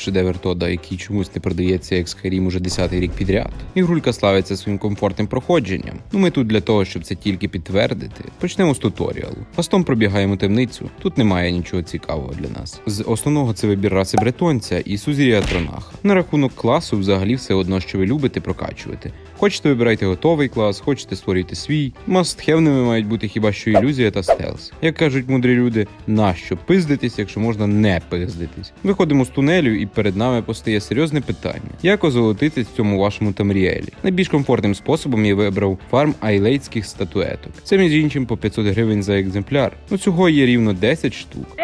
шедевр Тода, який чомусь не продається як Skyrim уже 10-й рік підряд. Ігрулька славиться своїм комфортним проходженням. Ну ми тут для того, щоб це тільки підтвердити. Почнемо з туторіалу. Фастом пробігаємо темницю. Тут немає нічого цікавого для нас. З основного це вибір раси бретонця і сузір'я Тронаха. На рахунок класу, взагалі, все одно, що ви любите прокачувати. Хочете вибирайте готовий клас, хочете створюйте свій. Мастхевними мають бути хіба що ілюзія та стелс. Як кажуть мудрі люди, нащо пиздитись, якщо можна не пиздитись? Виходимо з тунелю, і перед нами постає серйозне питання: як озолотитись в цьому вашому тамріелі? Найбільш комфортним способом я вибрав фарм айлейтських статуеток. Це між іншим по 500 гривень за екземпляр. Ну цього є рівно 10 штук.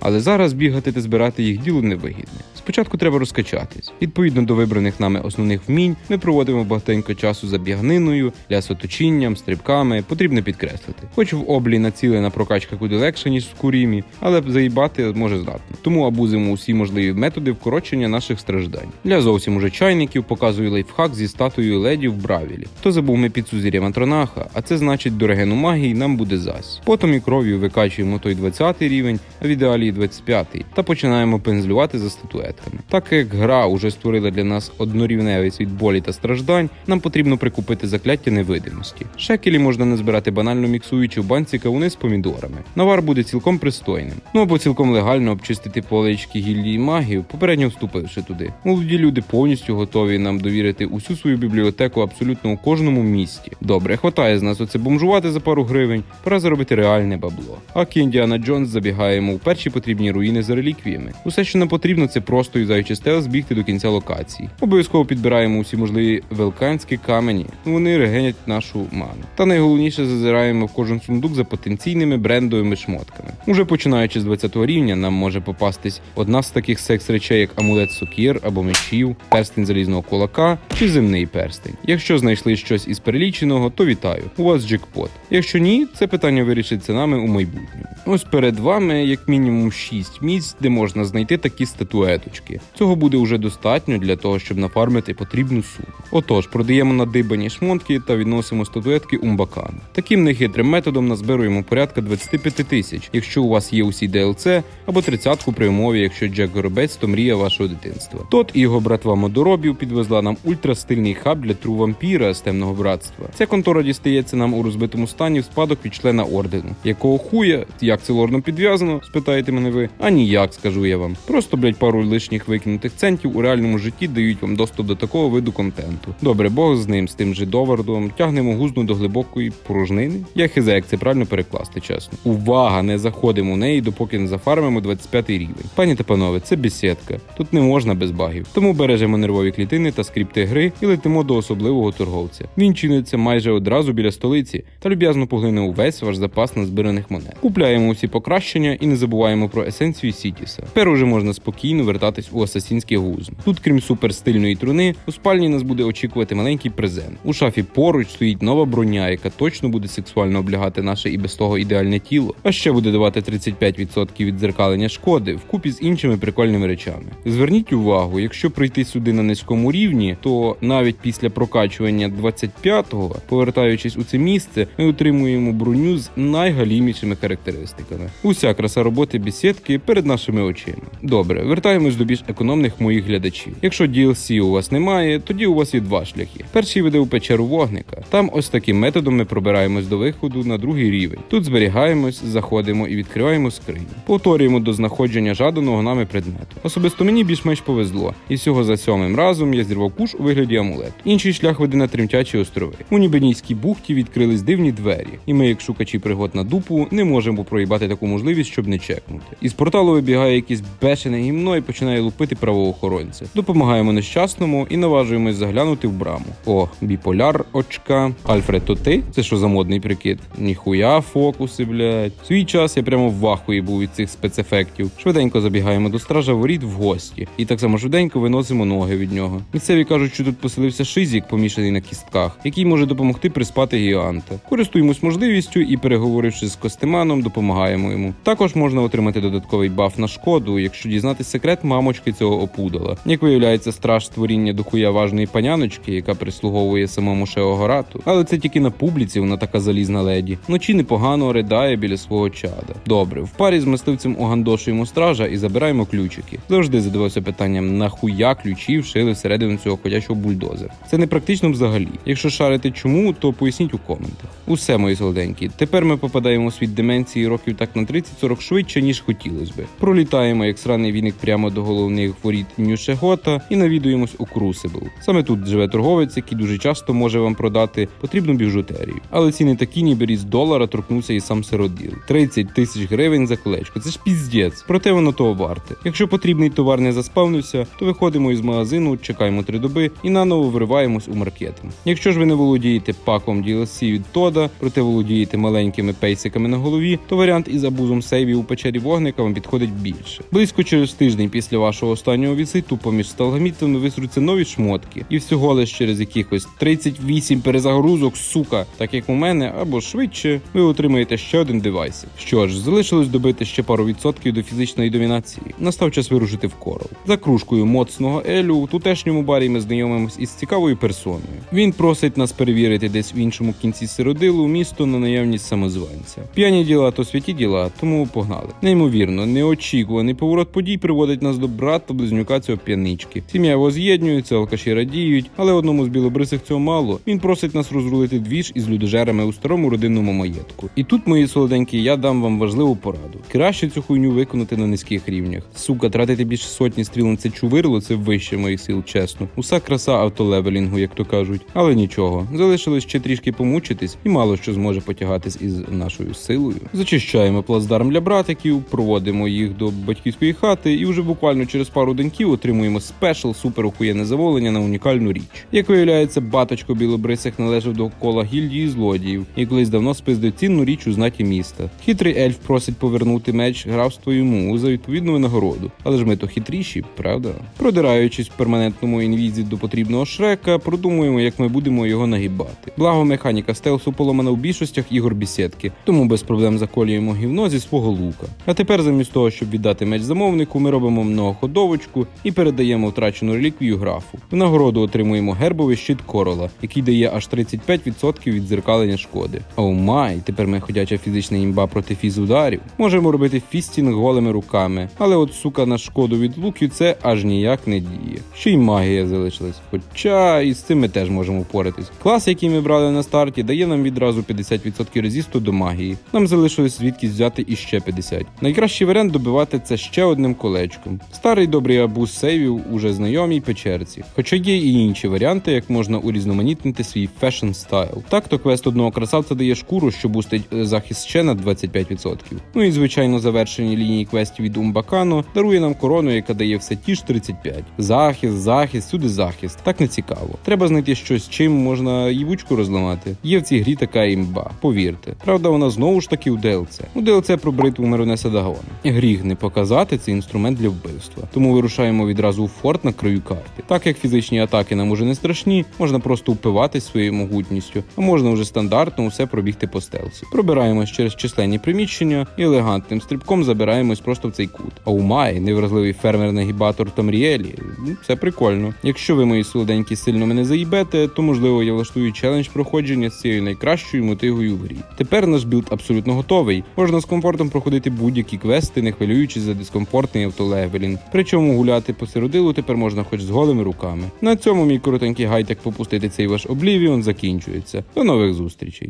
Але зараз бігати та збирати їх діло невигідне. Спочатку треба розкачатись. Відповідно до вибраних нами основних вмінь, ми проводимо багатенько часу за біганиною, лясоточінням, стрибками. Потрібно підкреслити. Хоч в облі націлена прокачка куди легше, ніж в курімі, але заїбати може здатно. Тому абузимо усі можливі методи вкорочення наших страждань. Для зовсім уже чайників показую лайфхак зі статуєю леді в Бравілі. Хто забув ми під сузір'ям Антронаха, а це значить до регену магії нам буде зась. Потом і кров'ю викачуємо той 20 рівень, а в ідеалі і 25 та починаємо пензлювати за статуетками. Так як гра уже створила для нас однорівневий світ болі та страждань, нам потрібно прикупити закляття невидимості. Шекелі можна назбирати банально міксуючи в банці кавуни з помідорами. Навар буде цілком пристойним. Ну або цілком легально обчистити полички гільдії магів, попередньо вступивши туди. Молоді люди повністю готові нам довірити усю свою бібліотеку абсолютно у кожному місті. Добре, хватає з нас оце бомжувати за пару гривень, пора заробити реальне бабло. А Індіана Джонс забігаємо у перші потрібні руїни за реліквіями. Усе, що нам потрібно, це просто юзаючи стелс бігти до кінця локації. Обов'язково підбираємо усі можливі велканські камені. Вони регенять нашу ману. Та найголовніше зазираємо в кожен сундук за потенційними брендовими шмотками. Уже починаючи з 20 рівня, нам може попастись одна з таких секс речей, як амулет сокір або мечів, перстень залізного кулака чи земний перстень. Якщо знайшли щось із переліченого, то вітаю. У вас джекпот. Якщо ні, це питання вирішиться нами у майбутньому. Ось перед вами як мінімум 6 місць, де можна знайти такі статуеточки. Цього буде уже достатньо для того, щоб нафармити потрібну суму. Отож, продаємо надибані шмотки та відносимо статуетки умбакан. Таким нехитрим методом назбируємо порядка 25 тисяч, якщо у вас є усі DLC, або тридцятку при якщо Джек Горобець то мрія вашого дитинства. Тот і його братва Модоробів підвезла нам ультрастильний хаб для тру вампіра з темного братства. Ця контора дістається нам у розбитому стані в спадок від члена ордену. Якого хуя, як це лорно підв'язано, спитаєте мене ви? А ніяк, скажу я вам. Просто, блять, пару лишніх викинутих центів у реальному житті дають вам доступ до такого виду контенту. Добре, Бог з ним, з тим же довардом, тягнемо гузну до глибокої порожнини. Я хизе, як це правильно перекласти, чесно. Увага! Не заходимо в неї, допоки не зафармимо 25 рівень. Пані та панове, це бесідка. Тут не можна без багів. Тому бережемо нервові клітини та скрипти гри і летимо до особливого торговця. Він чиниться майже одразу біля столиці та люб'язно поглине увесь ваш запас назбираних монет. Купляємо усі покращення і не забуваємо про есенцію Сітіса. Тепер уже можна спокійно вертатись у асасінське гузно. Тут, крім суперстильної труни, у спальні нас буде очікувати маленький презент. У шафі поруч стоїть нова броня, яка точно буде сексуально облягати наше і без того ідеальне тіло, а ще буде давати 35% віддзеркалення шкоди вкупі з іншими прикольними речами. Зверніть увагу, якщо прийти сюди на низькому рівні, то навіть після прокачування 25-го, повертаючись у це місце, ми отримуємо броню з найгалімішими характеристиками. Уся краса роботи бесідки перед нашими очима. Добре, вертаємось до більш економних моїх глядачів. Якщо DLC у вас немає, тоді у вас є два шляхи. Перший веде у печеру вогника. Там ось таким методом ми пробираємось до виходу на другий рівень. Тут зберігаємось, заходимо і відкриваємо скриню. Повторюємо до знаходження жаданого нами предмету. Особисто мені більш-менш повезло, і всього за сьомим разом я зірвав куш у вигляді амулету. Інший шлях веде на тремтячі острови. У Нібенійській бухті відкрились дивні двері, і ми, як шукачі пригод на дупу, не можемо проїбати таку можливість, щоб не чекнути. Із порталу вибігає якийсь бешене гімно і починає лупити правоохоронця. Допомагаємо нещасному і наважуємось заглянути в браму. О, біполяр, очка. Альфред, то ти? Це що за модний прикид? Ніхуя фокуси, блядь. Свій час я прямо в вахуї був від цих спецефектів. Швиденько забігаємо до стража воріт в гості, і так само швиденько виносимо ноги від нього. Місцеві кажуть, що тут поселився шизік, помішаний на кістках, який може допомогти приспати гіганта. Користуємось можливістю і, переговоривши з Костеманом, допомагаємо йому. Також можна отримати додатковий баф на шкоду, якщо дізнатись секрет мамочки цього опудала. Як виявляється, страж створіння дохуя важної паняночки, яка прислуговує самому Шеогорату. Але це тільки на публіці, вона така залізна леді. Вночі непогано ридає біля свого чада. Добре, в парі з мисливцем огандошуємо стража і забираємо ключики. Завжди задавався питанням, нахуя ключі вшили всередину цього ходячого бульдозера. Це не практично взагалі. Якщо шарите чому, то поясніть у коментах. Усе мої солоденькі. Тепер ми попадаємо у світ деменції років так на 30-40 швидше, ніж хотілося би. Пролітаємо як сраний віник прямо до головних воріт Нюшегота і навідуємось у Крусибл. Саме тут живе торговець, який дуже часто може вам продати потрібну біжутерію. Але ціни такі, ніби різ долара торкнувся і сам сироділ. 30 тисяч гривень за колечко. Це ж піздець. Проте воно того варте. Якщо потрібний товар не заспавнився, то виходимо із магазину, чекаємо три доби і наново вриваємось у маркетинг. Якщо ж ви не володієте паком DLC від Тода, проте володієте маленькими пейсиками на голові, то варіант із абузом сейвів у печері вогника вам підходить більше. Близько через тиждень після вашого останнього візиту поміж сталгамітами висруться нові шмотки, і всього лиш через якихось 38 перезагрузок, сука, так як у мене, або швидше, ви отримаєте ще один девайс. Що ж, залишилось добити ще пару відсотків до фізичної домінації. Настав час вирушити в корол. За кружкою моцного елю у тутешньому барі ми знайомимось із цікавою персоною. Він просить нас перевірити десь в іншому кінці сиродилу місто на наявність самозванця. П'яні діла то святі діла, тому погнали. Неймовірно, неочікуваний поворот подій приводить нас до брата близнюка цього п'янички. Сім'я його з'єднується, алкаші радіють, але одному з білобрисих цього мало. Він просить нас розрулити двіж із людожерами у старому родинному маєтку. І тут, мої солоденькі, я дам вам важливу пораду. Краще цю хуйню виконати на низьких рівнях. Сука, тратити більше сотні стріл на це чувирло, це вище моїх сил, чесно. Уса краса автолевелінгу, як то кажуть. Але нічого, залишилось ще трішки помучитись, і мало що зможе потягатись із нашою силою. Зачищаємо плацдарм для братиків, проводимо їх до батьківської хати, і вже буквально через пару деньків отримуємо спешл супер охуєнне заволення на унікальну річ. Як виявляється, баточко білобрисих належав до кола гільдії злодіїв і колись давно спиздив цінну річ у знаті міста. Хитрий ельф просить повернути меч графству йому за відповідну винагороду. Але ж ми то хитріші, правда? Продираючись в перманентному інвізі до потрібного шрека, продумуємо, як ми будемо його нагибати. Благо механіка стелсу поломана в більшостях ігор бісідки, тому без проблем заколюємо гівно зі свого лука. А тепер, замість того, щоб віддати меч замовнику, ми робимо многоходовочку і передаємо втрачену реліквію графу. В нагороду отримуємо гербовий щит корола, який дає аж 35% відзеркалення шкоди. Оу май, тепер ми ходяча фізична імба проти фіз-ударів. Можемо робити фістінг голими руками, але от сука на шкоду від луків це аж ніяк не діє. Ще й магія залишилась. Хоча і з цим ми теж можемо впоратись. Клас, який ми брали на старті, дає нам відразу 50% резисту до магії. Нам залишилось звідкись взяти іще 50. Найкращий варіант добивати це ще одним колечком. Старий добрий абуз сейвів уже знайомій печерці. Хоча є і інші варіанти, як можна урізноманітнити свій фешн стайл. Так то квест одного красавця дає шкуру, що бустить е, захист ще на 25%. Ну і звичайно, завершені лінії квестів від Умбакано дарує нам корону, яка дає все ті ж 35. Захист, захист, сюди захист. Так не цікаво. Треба знайти щось, чим можна ївучку розламати. Є в цій грі така імба, повірте. Правда, вона знову ж таки у DLC. У DLC про бритву Миронеса Дагона. Гріх не показати цей інструмент для вбивства. Тому вирушаємо відразу у форт на краю карти. Так як фізичні атаки нам уже не страшні, можна просто впиватись своєю могутністю, а можна вже стандартно усе пробігти по стелсі. Пробираємось через численні приміщення і елегантним стрибком забираємось просто в цей кут. А у Май, невразливий фермер-нагібатор Тамріелі, ну, це прикольно. Якщо ви мої солоденькі сильно мене заїбете, то можливо я влаштую челендж проходження з цією найкращою мотигою в грі. Тепер наш білд абсолютно готовий. Можна з комфортом проходити будь-які квести, не хвилюючись за дискомфортний автолевелінг. Причому гуляти по сиродилу тепер можна хоч з голими руками. На цьому мій коротенький гайд, як попустити цей ваш облівіон закінчується. До нових зустрічей.